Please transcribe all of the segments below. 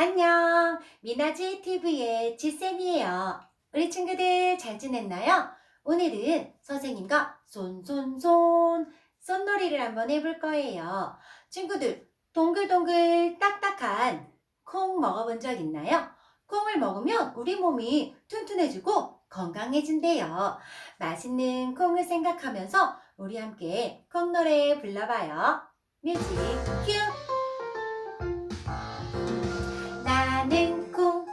안녕. 미나지 TV의 지쌤이에요. 우리 친구들 잘 지냈나요? 오늘은 선생님과 손손손 손놀이를 한번 해볼 거예요. 친구들, 동글동글 딱딱한 콩 먹어본 적 있나요? 콩을 먹으면 우리 몸이 튼튼해지고 건강해진대요. 맛있는 콩을 생각하면서 우리 함께 콩 노래 불러봐요. 뮤직 큐! 나는 콩,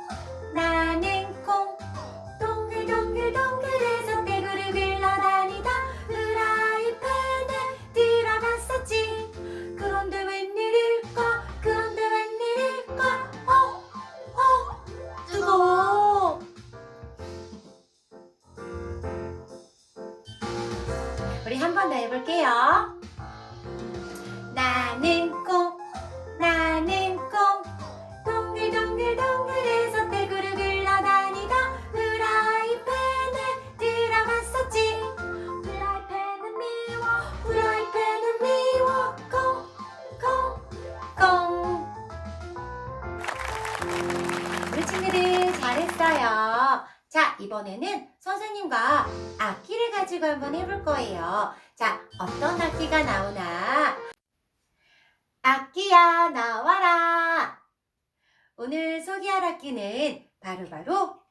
나는 콩, 동글동글동글해서 떼구를 굴러다니다 프라이팬에 들어갔었지. 그런데 웬일일까, 그런데 웬일일까, 어, 어, 뜨거워. 우리 한 번 더 해볼게요. 우리 친구들 잘했어요 자 이번에는 선생님과 악기를 가지고 한번 해볼 거예요 자 어떤 악기가 나오나 악기야 나와라 오늘 소개할 악기는 바로바로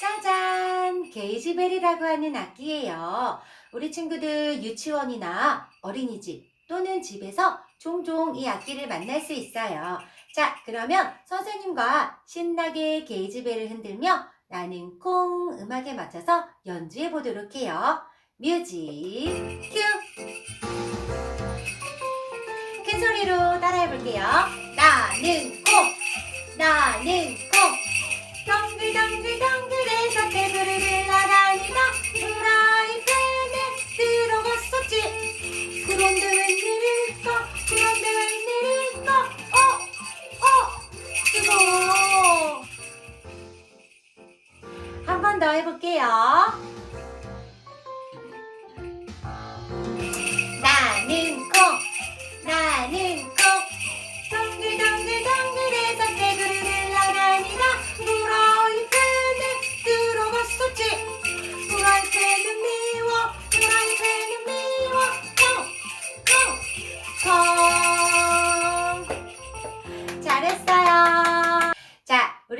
짜잔! 게이지벨이라고 하는 악기예요. 우리 친구들 유치원이나 어린이집 또는 집에서 종종 이 악기를 만날 수 있어요. 자, 그러면 선생님과 신나게 게이지벨을 흔들며 나는 콩 음악에 맞춰서 연주해 보도록 해요. 뮤직 큐! 큰 소리로 따라해 볼게요. 나는 콩! 나는 콩 해볼게요. 나는 콩 나는 콩 동글동글동글해서 테이블을 흘러다니다. 프라이팬에 들어갔었지. 프라이팬은 미워 프라이팬은 미워. 콩콩콩 잘했어요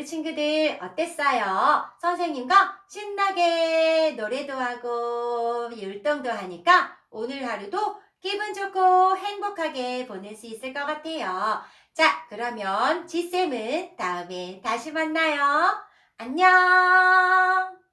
친구들 어땠어요? 선생님과 신나게 노래도 하고 율동도 하니까 오늘 하루도 기분 좋고 행복하게 보낼 수 있을 것 같아요. 자, 그러면 지쌤은 다음에 다시 만나요. 안녕!